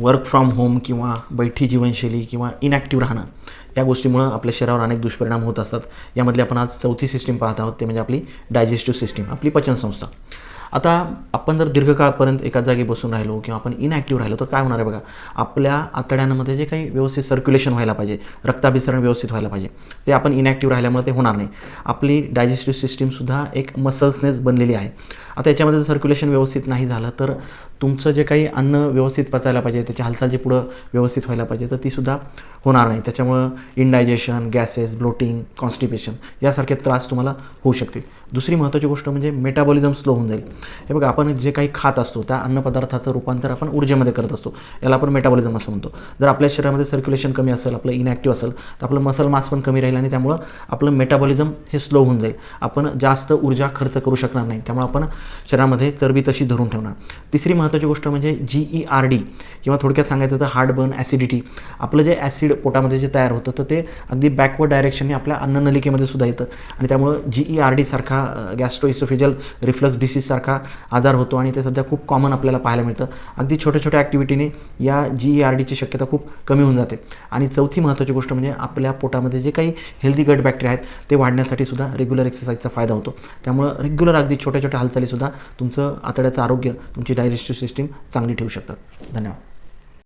Work from home किंवा बैठी जीवनशैली किंवा इनॅक्टिव्ह राहणं या गोष्टीमुळं आपल्या शरीरावर अनेक दुष्परिणाम होत असतात. यामधली आपण आज चौथी सिस्टीम पाहत आहोत ते म्हणजे आपली डायजेस्टिव्ह सिस्टीम आपली पचनसंस्था. आता आपण जर दीर्घकाळपर्यंत एका जागी बसून राहिलो किंवा आपण इनॅक्टिव्ह राहिलो तर काय होणार आहे बघा? आपल्या आतड्यांमध्ये जे काही व्यवस्थित सर्क्युलेशन व्हायला पाहिजे रक्ताभिसरण व्यवस्थित व्हायला पाहिजे ते आपण इनॅक्टिव्ह राहिल्यामुळे ते होणार नाही. आपली डायजेस्टिव्ह सिस्टीमसुद्धा एक मसल्सनेच बनलेली आहे. आता याच्यामध्ये जर सर्क्युलेशन व्यवस्थित नाही झालं तर तुमचं जे काही अन्न व्यवस्थित पचायला पाहिजे त्याची हालचाल जी पुढं व्यवस्थित व्हायला पाहिजे तर तीसुद्धा होणार नाही. त्याच्यामुळं इनडायजेशन गॅसेस ब्लोटिंग कॉन्स्टिपेशन यासारखे त्रास तुम्हाला होऊ शकतील. दुसरी महत्त्वाची गोष्ट म्हणजे मेटाबॉलिझम स्लो होऊन जाईल. हे बघा आपण जे काही खात असतो त्या अन्नपदार्थाचं रूपांतर आपण ऊर्जेमध्ये करत असतो. याला आपण मेटाबॉलिझम असं म्हणतो. जर आपल्या शरीरामध्ये सर्क्युलेशन कमी असेल आपलं इनॅक्टिव्ह असेल तर आपलं मसल मास पण कमी राहील आणि त्यामुळं आपलं मेटाबॉलिझम हे स्लो होऊन जाईल. आपण जास्त ऊर्जा खर्च करू शकणार नाही. त्यामुळे आपण शरीरामध्ये चरबी तशी धरून ठेवणार. तिसरी महत्त्वाची गोष्ट म्हणजे जी ई आर डी किंवा थोडक्यात सांगायचं तर हार्टबर्न ॲसिडिटी. आपलं जे ॲसिड पोटामध्ये जे तयार होतं तर ते अगदी बॅकवर्ड डायरेक्शनने आपल्या अन्ननलिकेमध्ये सुद्धा येतं. आणि त्यामुळं जी ई आर डी सारखा गॅस्ट्रोइसोफिजल रिफ्लक्स डिसीजसारखा आजार होतो आणि ते सध्या खूप कॉमन आपल्याला पाहायला मिळतं. अगदी छोट्या छोट्या ॲक्टिव्हिटीने या जी ई आर डीची शक्यता खूप कमी होऊन जाते. आणि चौथी महत्त्वाची गोष्ट म्हणजे आपल्या पोटामध्ये जे काही हेल्दी गट बॅक्टेरिया आहेत ते वाढण्यासाठी सुद्धा रेग्युलर एक्सरसाइजचा फायदा होतो. त्यामुळं रेग्युलर अगदी छोट्या छोट्या सुद्धा तुमचं आतड्याचं आरोग्य तुमची डायजेस्टिव्ह सिस्टीम चांगली ठेवू शकतात. धन्यवाद.